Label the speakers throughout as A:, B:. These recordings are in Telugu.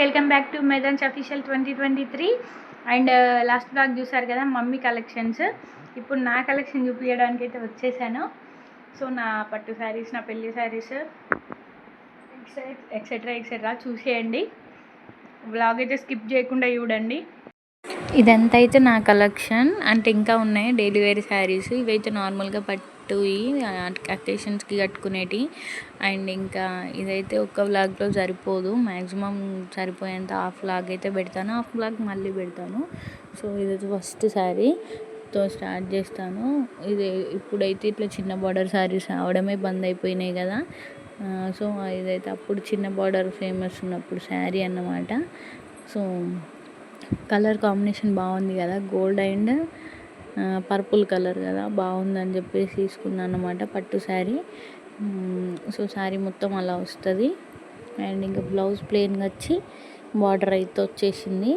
A: Welcome back to మెదన్స్ official twenty twenty three. And last blog చూసారు కదా మమ్మీ కలెక్షన్స్. ఇప్పుడు నా కలెక్షన్ చూపించడానికి అయితే వచ్చేసాను. సో నా పట్టు శారీస్ నా పెళ్ళి శారీస్ ఎక్సెట్రా ఎక్సెట్రా చూసేయండి. బ్లాగ్ అయితే స్కిప్ చేయకుండా చూడండి. ఇదంతా అయితే నా కలెక్షన్. అంటే ఇంకా ఉన్నాయి డైలీ వేర్ శారీస్. ఇవైతే నార్మల్గా పట్టు అకేషన్స్కి కట్టుకునేటి. అండ్ ఇంకా ఇదైతే ఒక్క వ్లాగ్లో సరిపోదు. మ్యాక్సిమం సరిపోయేంత హాఫ్ వ్లాగ్ అయితే పెడతాను. హాఫ్ వ్లాగ్ మళ్ళీ పెడతాను. సో ఇదైతే ఫస్ట్ శారీతో స్టార్ట్ చేస్తాను. ఇది ఇప్పుడైతే ఇట్లా చిన్న బార్డర్ శారీస్ రావడమే బంద్ అయిపోయినాయి కదా. సో ఇదైతే అప్పుడు చిన్న బార్డర్ ఫేమస్ ఉన్నప్పుడు శారీ అన్నమాట. సో కలర్ కాంబినేషన్ బాగుంది కదా గోల్డ్ అండ్ పర్పుల్ కలర్ కదా బాగుందని చెప్పేసి తీసుకున్నాను అనమాట పట్టు శారీ. సో శారీ మొత్తం అలా వస్తుంది. అండ్ ఇంకా బ్లౌజ్ ప్లెయిన్గా వచ్చి బార్డర్ అయితే వచ్చేసింది.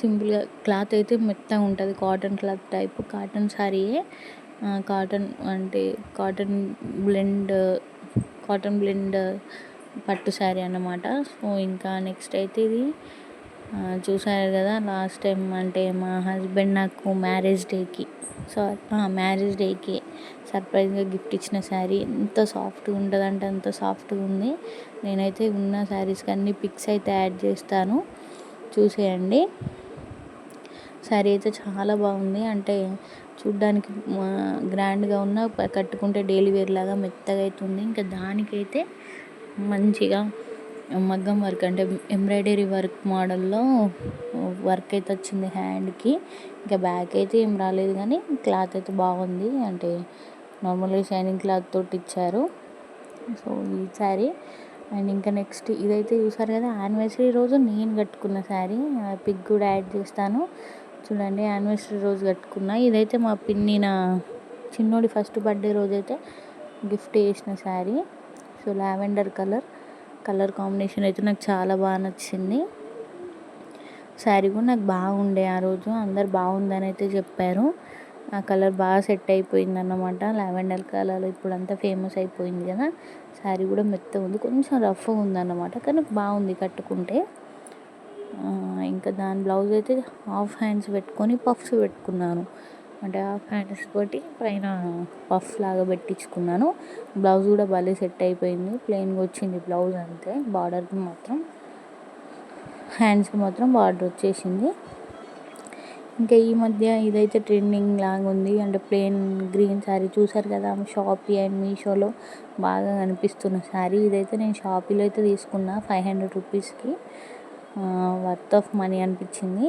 A: సింపుల్గా క్లాత్ అయితే మెత్తగా ఉంటుంది కాటన్ క్లాత్ టైప్ కాటన్ శారీయే. కాటన్ అంటే కాటన్ బ్లెండ్ కాటన్ బ్లెండ్ పట్టు శారీ అన్నమాట. సో ఇంకా నెక్స్ట్ అయితే ఇది చూశారు కదా లాస్ట్ టైం అంటే మా హస్బెండ్ నాకు మ్యారేజ్ డేకి సారీ మ్యారేజ్ డేకి సర్ప్రైజ్గా గిఫ్ట్ ఇచ్చిన శారీ. ఎంత సాఫ్ట్గా ఉంటుందంటే అంత సాఫ్ట్గా ఉంది. నేనైతే ఉన్న శారీస్కి అన్ని పిక్స్ అయితే యాడ్ చేస్తాను. చూసేయండి. శారీ అయితే చాలా బాగుంది. అంటే చూడ్డానికి గ్రాండ్గా ఉన్న కట్టుకుంటే డైలీ వేర్ లాగా మెత్తగా అవుతుంది ఇంకా దానికైతే మంచిగా మగ్గం వర్క్ అంటే ఎంబ్రాయిడరీ వర్క్ మోడల్లో వర్క్ అయితే వచ్చింది హ్యాండ్కి. ఇంకా బ్యాక్ అయితే ఏం రాలేదు కానీ క్లాత్ అయితే బాగుంది. అంటే నార్మల్గా షైనింగ్ క్లాత్ తోటి ఇచ్చారు. సో ఈ శారీ. అండ్ ఇంకా నెక్స్ట్ ఇదైతే చూసారు కదా యానివర్సరీ రోజు నేను కట్టుకున్న శారీ. పిక్ కూడా యాడ్ చేస్తాను. చూడండి యానివర్సరీ రోజు కట్టుకున్న. ఇదైతే మా పిన్ని నా చిన్నోడి ఫస్ట్ బర్త్డే రోజు అయితే గిఫ్ట్ చేసిన sari. So lavender colour. Colour combination అయితే నాకు చాలా బాగా నచ్చింది. శారీ కూడా నాకు బాగుండే ఆ రోజు. అందరు బాగుందని అయితే చెప్పారు. ఆ కలర్ బాగా సెట్ అయిపోయింది అన్నమాట లావెండర్ కలర్ ఇప్పుడు అంతా ఫేమస్ అయిపోయింది కదా. శారీ కూడా మెత్తగా ఉంది. కొంచెం రఫ్ ఉందన్నమాట. కానీ బాగుంది కట్టుకుంటే. ఇంకా దాని బ్లౌజ్ అయితే హాఫ్ హ్యాండ్స్ పెట్టుకొని పఫ్స్ పెట్టుకున్నాను. అంటే హాఫ్ హ్యాండ్స్ తోటి పైన పఫ్ లాగా పెట్టించుకున్నాను. బ్లౌజ్ కూడా భలే సెట్ అయిపోయింది. ప్లెయిన్గా వచ్చింది బ్లౌజ్ అంతే. బార్డర్కి మాత్రం హ్యాండ్స్కి మాత్రం బార్డర్ వచ్చేసింది. ఇంకా ఈ మధ్య ఇదైతే ట్రెండింగ్ లాగా ఉంది. అంటే ప్లెయిన్ గ్రీన్ శారీ చూసారు కదా షాపీ అండ్ మీషోలో బాగా కనిపిస్తున్న శారీ. ఇదైతే నేను షాపీలో అయితే తీసుకున్నా ఫైవ్ హండ్రెడ్ రూపీస్కి. వర్త్ ఆఫ్ మనీ అనిపించింది.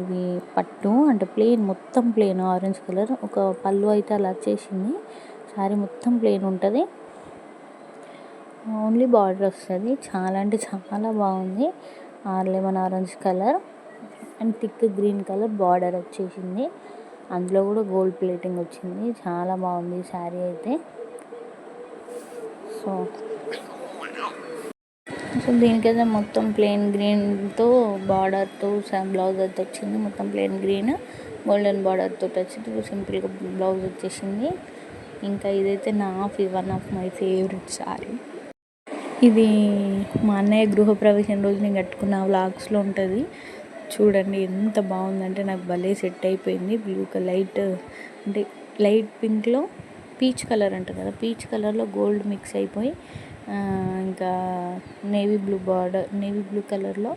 A: ఇది పట్టు అంటే ప్లెయిన్ మొత్తం ప్లెయిన్ ఆరెంజ్ కలర్. ఒక పళ్ళు అయితే అలా వచ్చేసింది. శారీ మొత్తం ప్లెయిన్ ఉంటుంది. ఓన్లీ బార్డర్ వస్తుంది. చాలా అంటే చాలా బాగుంది. Or lemon orange colour. And thick green colour border వచ్చేసింది. అందులో కూడా గోల్డ్ ప్లేటింగ్ వచ్చింది. చాలా బాగుంది శారీ అయితే. సో సో దీనికైతే మొత్తం ప్లెయిన్ గ్రీన్తో బార్డర్తో బ్లౌజ్ అయితే వచ్చింది. మొత్తం ప్లెయిన్ గ్రీన్ గోల్డెన్ బార్డర్తో వచ్చింది సింపుల్గా బ్లౌజ్ వచ్చేసింది. ఇంకా ఇదైతే నా one of my favourite sari ఇది మా అన్నయ్య గృహప్రవేశం రోజు నేను కట్టుకున్న వ్లాగ్స్లో ఉంటుంది. చూడండి ఎంత బాగుందంటే నాకు భలే సెట్ అయిపోయింది. బ్లూ లైట్ అంటే లైట్ పింక్లో పీచ్ కలర్ అంట కదా పీచ్ కలర్లో గోల్డ్ మిక్స్ అయిపోయి ఇంకా navy blue border navy blue కలర్లో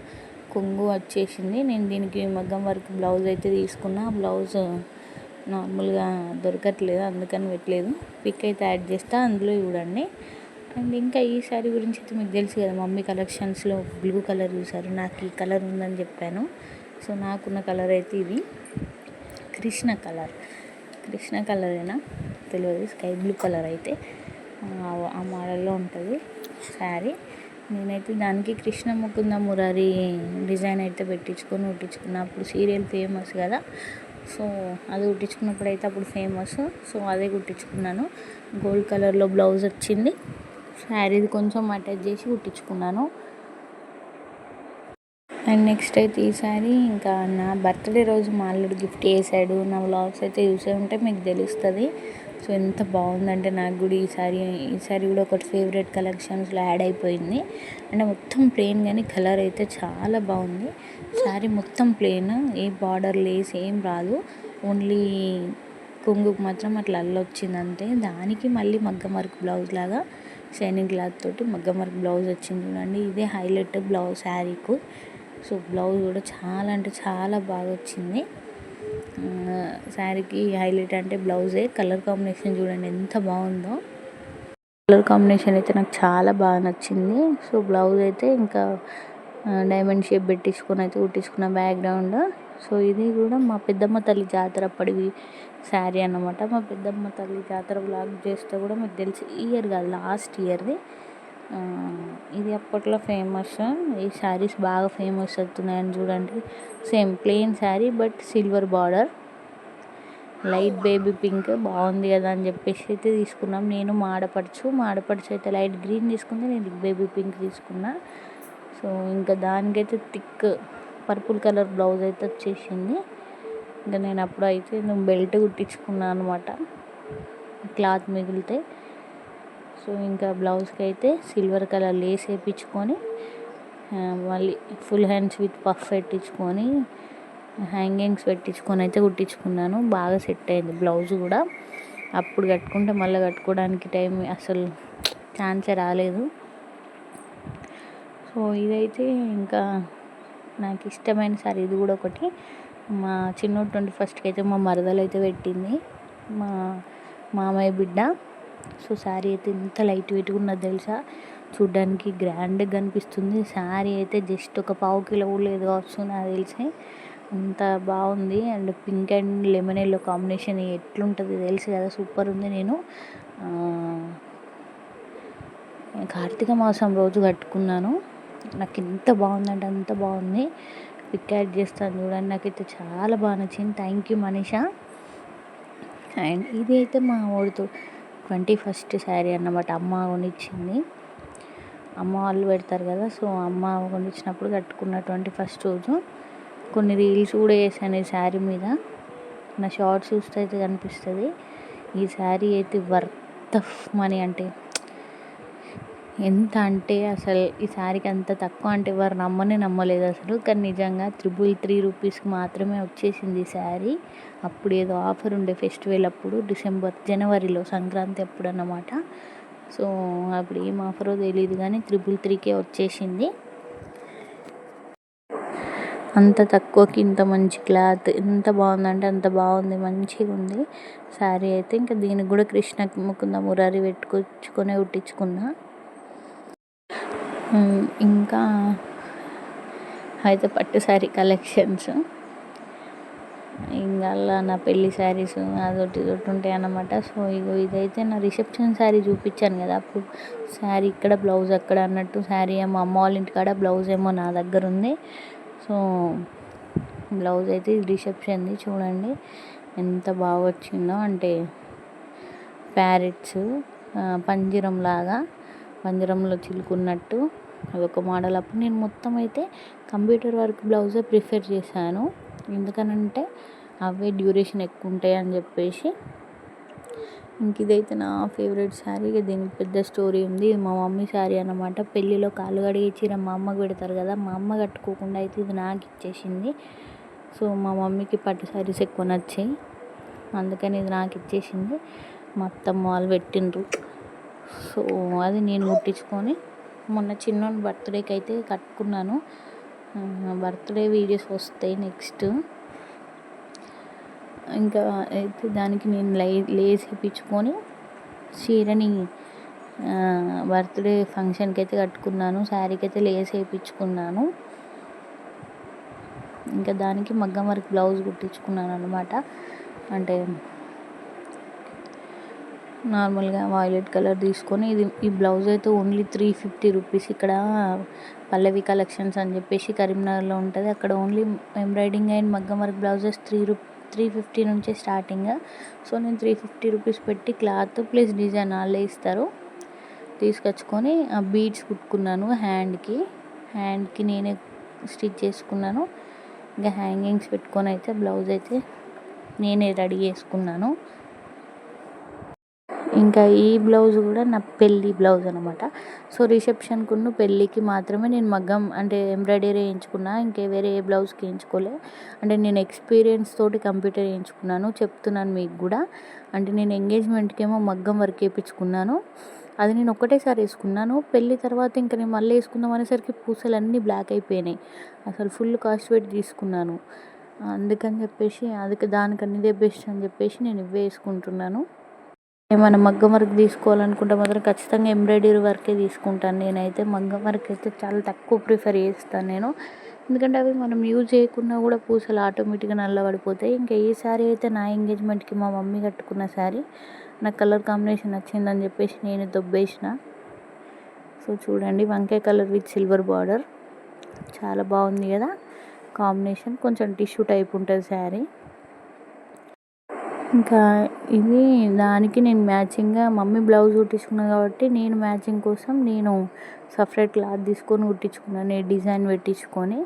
A: కొంగు వచ్చేసింది. నేను దీనికి మగ్గం వర్క్ బ్లౌజ్ అయితే తీసుకున్నా. బ్లౌజ్ నార్మల్గా దొరకట్లేదు అందుకని పెట్టలేదు. పిక్ అయితే యాడ్ చేస్తా అందులో చూడండి. అండ్ ఇంకా ఈ శారీ గురించి అయితే మీకు తెలుసు కదా మమ్మీ కలెక్షన్స్లో బ్లూ కలర్ చూసారు నాకు ఈ కలర్ ఉందని చెప్పాను. సో నాకున్న కలర్ అయితే ఇది. కృష్ణ కలర్. కృష్ణ కలరేనా? తెలియదు. స్కై బ్లూ కలర్ అయితే. ఆ మోడల్లో ఉంటుంది. శారీ. నేనైతే దానికి కృష్ణ ముకుంద మురారి డిజైన్ అయితే పెట్టించుకొని కుట్టించుకున్నా అప్పుడు సీరియల్ ఫేమస్ కదా. సో అది కుట్టించుకున్నప్పుడు అయితే అప్పుడు ఫేమస్. సో అదే కుట్టించుకున్నాను. గోల్డ్ కలర్లో బ్లౌజ్ వచ్చింది. శారీది కొంచెం అటాచ్ చేసి కుట్టించుకున్నాను. అండ్ నెక్స్ట్ అయితే ఈ శారీ ఇంకా నా బర్త్డే రోజు మా అల్లుడు గిఫ్ట్ చేశాడు. నా వ్లాగ్స్ అయితే చూసే ఉంటే మీకు తెలుస్తుంది. సో ఎంత బాగుందంటే నాకు కూడా ఈ ఈసారి ఈ సారీ కూడా ఒకటి ఫేవరెట్ కలెక్షన్స్లో యాడ్ అయిపోయింది. అంటే మొత్తం ప్లెయిన్ కానీ కలర్ అయితే చాలా బాగుంది. శారీ మొత్తం ప్లెయిన్ ఏ బార్డర్ లేస్ ఏం రాదు. ఓన్లీ కొంగుకు మాత్రం అట్లా అల్లొచ్చింది అంతే. దానికి మళ్ళీ మగ్గం వర్క్ బ్లౌజ్ లాగా షైనింగ్ క్లాత్ తోటి మగ్గం వర్క్ బ్లౌజ్ వచ్చింది చూడండి. ఇదే హైలైట్ బ్లౌజ్ శారీకు సో బ్లౌజ్ కూడా చాలా అంటే చాలా బాగా వచ్చింది. శారీకి హైలైట్ అంటే బ్లౌజే. కలర్ కాంబినేషన్ చూడండి ఎంత బాగుందో. కలర్ కాంబినేషన్ అయితే నాకు చాలా బాగా నచ్చింది. సో బ్లౌజ్ అయితే ఇంకా డైమండ్ షేప్ పెట్టించుకొని అయితే కుట్టించుకున్న బ్యాక్గ్రౌండ్. సో ఇది కూడా మా పెద్దమ్మ తల్లి జాతర అప్పటివి శారీ అన్నమాట. మా పెద్దమ్మ తల్లి జాతర బ్లాగ్ చేస్తే కూడా మీకు తెలిసి ఇయర్ కాదు లాస్ట్ ఇయర్ది ఇది అప్పట్లో ఫేమస్ ఈ శారీస్ బాగా ఫేమస్ అవుతున్నాయని చూడండి. Same plain sari but silver border light baby pink బాగుంది కదా అని చెప్పేసి అయితే తీసుకున్నాం. నేను మాడపడుచు మాడపడుచు అయితే లైట్ గ్రీన్ తీసుకుంది నేను బేబీ పింక్ తీసుకున్నా. సో ఇంకా దానికైతే థిక్ పర్పుల్ కలర్ బ్లౌజ్ అయితే వచ్చేసింది. ఇంకా నేను అప్పుడు అయితే నేను బెల్ట్ కుట్టించుకున్నాను అనమాట క్లాత్ మిగిలితే. సో ఇంకా బ్లౌజ్కి అయితే సిల్వర్ కలర్ లేస్ వేయించుకొని మళ్ళీ ఫుల్ హ్యాండ్స్ విత్ పఫ్ పెట్టించుకొని హ్యాంగింగ్స్ పెట్టించుకొని అయితే కుట్టించుకున్నాను. బాగా సెట్ అయింది బ్లౌజ్ కూడా. అప్పుడు కట్టుకుంటే మళ్ళీ కట్టుకోవడానికి టైం అసలు ఛాన్సే రాలేదు. సో ఇదైతే ఇంకా నాకు ఇష్టమైన సారీ. ఇది కూడా ఒకటి. మా చిన్న ట్వంటీ ఫస్ట్కి అయితే మా మరదలు అయితే పెట్టింది. మా మామయ్య బిడ్డ. సో శారీ అయితే ఎంత లైట్ వెయిట్గా ఉన్నది తెలుసా? చూడ్డానికి గ్రాండ్గా కనిపిస్తుంది. శారీ అయితే జస్ట్ ఒక పావు కిలో కూడా లేదు కావచ్చు నాకు తెలిసి. అంత బాగుంది. And pink and lemon yellow combination ఎట్లుంటుంది తెలుసు కదా? సూపర్ ఉంది నేను. కార్తీక మాసం రోజు కట్టుకున్నాను. నాకు ఎంత బాగుందంటే అంత బాగుంది. పిక్ యాడ్ చేస్తాను చూడండి. నాకైతే చాలా బాగా నచ్చింది. Thank you Manisha. అండ్ ఇది అయితే మా ఊరితో ట్వంటీ ఫస్ట్ శారీ అన్నమాట. అమ్మ కొనిచ్చింది. అమ్మ వాళ్ళు పెడతారు కదా సో అమ్మ కొనిచ్చినప్పుడు కట్టుకున్న ట్వంటీ ఫస్ట్ రోజు కొన్ని రీల్స్ కూడా వేసాను ఈ శారీ మీద. నా షార్ట్స్ చూస్తే అయితే కనిపిస్తుంది. ఈ శారీ అయితే వర్త్ ఆఫ్ మనీ అంటే ఎంత అంటే అసలు ఈ శారీకి అంత తక్కువ అంటే ఎవరు నమ్మనే నమ్మలేదు అసలు. కానీ నిజంగా త్రిబుల్ త్రీ రూపీస్కి మాత్రమే వచ్చేసింది ఈ శారీ. అప్పుడు ఏదో ఆఫర్ ఉండే ఫెస్టివల్ అప్పుడు డిసెంబర్ జనవరిలో సంక్రాంతి అప్పుడు అన్నమాట సో అప్పుడు ఏం ఆఫరో తెలియదు కానీ త్రిబుల్ త్రీకే వచ్చేసింది. అంత తక్కువకి ఇంత మంచి క్లాత్ ఎంత బాగుందంటే అంత బాగుంది మంచిగా ఉంది. శారీ అయితే ఇంకా దీనికి కూడా కృష్ణ ముకుంద మురారి పెట్టుకొచ్చుకొని కుట్టించుకున్నా ఇంకా అయితే పట్టు శారీ కలెక్షన్స్. ఇంకా నా పెళ్ళి శారీస్ అదొకటి ఇదొకటి ఉంటాయి అన్నమాట. సో ఇగో ఇదైతే నా రిసెప్షన్ శారీ చూపించాను కదా అప్పుడు. శారీ ఇక్కడ బ్లౌజ్ అక్కడ అన్నట్టు శారీ ఏమో అమ్మ వాళ్ళ ఇంటికాడ బ్లౌజ్ ఏమో నా దగ్గర ఉంది. సో బ్లౌజ్ అయితే ఇది రిసెప్షన్ది చూడండి. ఎంత బాగా వచ్చిందో అంటే ప్యారెట్స్ పంజరం లాగా. పంజరంలో చిలుకున్నట్టు అదొక మోడల్. అప్పుడు నేను మొత్తం అయితే కంప్యూటర్ వర్క్ బ్లౌజే ప్రిఫర్ చేశాను. ఎందుకనంటే అవే డ్యూరేషన్ ఎక్కువ ఉంటాయి అని చెప్పేసి. ఇంక ఇదైతే నా ఫేవరెట్ శారీ. దీనికి పెద్ద స్టోరీ ఉంది. మా మమ్మీ శారీ అనమాట పెళ్ళిలో కాళ్ళు కడిగి చీర మా అమ్మకు పెడతారు కదా మా అమ్మ కట్టుకోకుండా అయితే ఇది నాకు ఇచ్చేసింది. సో మా మమ్మీకి పట్టు శారీస్ ఎక్కువ నచ్చాయి. అందుకని ఇది నాకు ఇచ్చేసింది. మా అత్తమ్మ వాళ్ళు పెట్టిండ్రు. సో అది నేను కుట్టించుకొని మొన్న చిన్నోని బర్త్డేకి అయితే కట్టుకున్నాను బర్త్డే వీడియోస్ వస్తాయి నెక్స్ట్. ఇంకా అయితే దానికి నేను లై లేస్ చీరని బర్త్డే ఫంక్షన్కి అయితే కట్టుకున్నాను. శారీకి అయితే లేస్ వేయించుకున్నాను ఇంకా దానికి మగ్గం వర్క్ బ్లౌజ్ కుట్టించుకున్నాను అనమాట అంటే నార్మల్గా వాయిలెట్ కలర్ తీసుకొని ఇది ఈ బ్లౌజ్ అయితే ఓన్లీ త్రీ ఫిఫ్టీ రూపీస్. ఇక్కడ పల్లవి కలెక్షన్స్ అని చెప్పేసి కరీంనగర్లో ఉంటుంది. అక్కడ ఓన్లీ ఎంబ్రాయిడింగ్ అండ్ మగ్గం వర్క్ బ్లౌజెస్ త్రీ రూ త్రీ ఫిఫ్టీ నుంచే స్టార్టింగ్. సో నేను త్రీ ఫిఫ్టీ రూపీస్ పెట్టి క్లాత్ ప్లస్ డిజైన్ వాళ్ళే ఇస్తారు. తీసుకొచ్చుకొని ఆ బీడ్స్ కుట్టుకున్నాను హ్యాండ్కి. హ్యాండ్కి నేనే స్టిచ్ చేసుకున్నాను. ఇంకా హ్యాంగింగ్స్ పెట్టుకొని అయితే బ్లౌజ్ అయితే నేనే రెడీ చేసుకున్నాను. ఇంకా ఈ బ్లౌజ్ కూడా నా పెళ్ళి బ్లౌజ్ అనమాట సో రిసెప్షన్కును పెళ్ళికి మాత్రమే నేను మగ్గం అంటే ఎంబ్రాయిడరీ వేయించుకున్నా ఇంకే వేరే ఏ బ్లౌజ్కి వేయించుకోలే. అంటే నేను ఎక్స్పీరియన్స్ తోటి కంప్యూటర్ వేయించుకున్నాను చెప్తున్నాను మీకు కూడా. అంటే నేను ఎంగేజ్మెంట్కి ఏమో మగ్గం వర్క్ వేయించుకున్నాను. అది నేను ఒక్కటేసారి వేసుకున్నాను. పెళ్ళి తర్వాత ఇంకా నేను మళ్ళీ వేసుకుందాం అనేసరికి పూసలు అన్నీ బ్లాక్ అయిపోయినాయి. అసలు ఫుల్ కాస్ట్ పెట్టి తీసుకున్నాను. అందుకని చెప్పేసి అది దానికన్నా ఇదే బెస్ట్ అని చెప్పేసి నేను ఇవే వేసుకుంటున్నాను. ఏమైనా మగ్గం వర్క్ తీసుకోవాలనుకుంటే మాత్రం ఖచ్చితంగా ఎంబ్రాయిడరీ వర్కే తీసుకుంటాను. నేనైతే మగ్గం వర్క్ అయితే చాలా తక్కువ ప్రిఫర్ చేస్తాను నేను. ఎందుకంటే అవి మనం యూజ్ చేయకున్నా కూడా పూసలు ఆటోమేటిక్గా నల్లబడిపోతాయి. ఇంకా ఈ శారీ అయితే నా ఎంగేజ్మెంట్కి మా మమ్మీ కట్టుకున్న శారీ నాకు కలర్ కాంబినేషన్ నచ్చిందని చెప్పేసి నేను దొబ్బేసిన. సో చూడండి వంకాయ కలర్ విత్ సిల్వర్ బార్డర్. చాలా బాగుంది కదా కాంబినేషన్. కొంచెం టిష్యూ టైప్ ఉంటుంది శారీ ఇంకా ఇది దానికి నేను మ్యాచింగ్గా మమ్మీ బ్లౌజ్ కుట్టించుకున్నాను కాబట్టి నేను మ్యాచింగ్ కోసం నేను సపరేట్ క్లాత్ తీసుకొని కుట్టించుకున్నాను నేను డిజైన్ పెట్టించుకొని.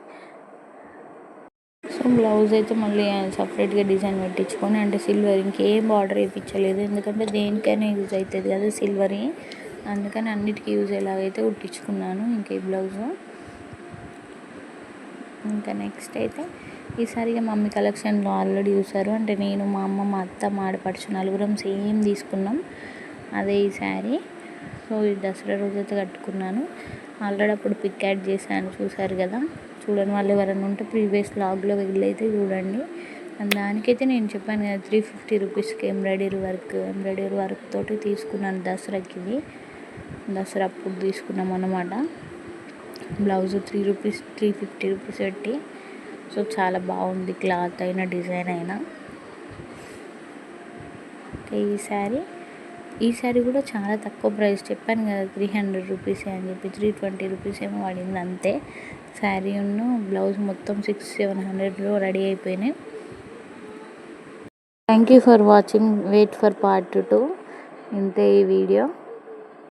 A: సో బ్లౌజ్ అయితే మళ్ళీ సపరేట్గా డిజైన్ పెట్టించుకొని అంటే సిల్వర్ ఇంకేం బార్డర్ వేయించలేదు. ఎందుకంటే దేనికైనా యూజ్ అవుతుంది కదా సిల్వర్. అందుకని అన్నిటికీ యూజ్ ఎలాగైతే కుట్టించుకున్నాను ఇంకా ఈ బ్లౌజు. ఇంకా నెక్స్ట్ అయితే ఈసారిగా మమ్మీ కలెక్షన్లో ఆల్రెడీ చూసారు అంటే నేను మా అమ్మ మా అత్త మా ఆడపడుచు నలుగురం సేమ్ తీసుకున్నాం. అదే ఈ శారీ. సో ఈ దసరా రోజైతే కట్టుకున్నాను. ఆల్రెడీ అప్పుడు పిక్ యాడ్ చేశాను చూసారు కదా. చూడని వాళ్ళు ఎవరైనా ఉంటే ప్రీవియస్ లాగ్లో వెళ్ళైతే చూడండి. దానికైతే నేను చెప్పాను కదా త్రీ ఫిఫ్టీ రూపీస్కి ఎంబ్రాయిడరీ వర్క్ ఎంబ్రాయిడరీ వర్క్ తోటి తీసుకున్నాను దసరాకి ఇది. దసరా అప్పుడు తీసుకున్నాం అన్నమాట. Blouse three rupees three fifty rupees పెట్టి. సో చాలా బాగుంది క్లాత్ అయినా డిజైన్ అయినా. ఈ శారీ. ఈ శారీ కూడా చాలా తక్కువ ప్రైస్ చెప్పాను కదా త్రీ హండ్రెడ్ రూపీస్ అని చెప్పి త్రీ ట్వంటీ రూపీస్ ఏమో పడింది అంతే. శారీ ఉన్న బ్లౌజ్ మొత్తం సిక్స్ సెవెన్ హండ్రెడ్లో రెడీ అయిపోయినాయి. Thank you for watching wait for part two ఇంతే ఈ వీడియో.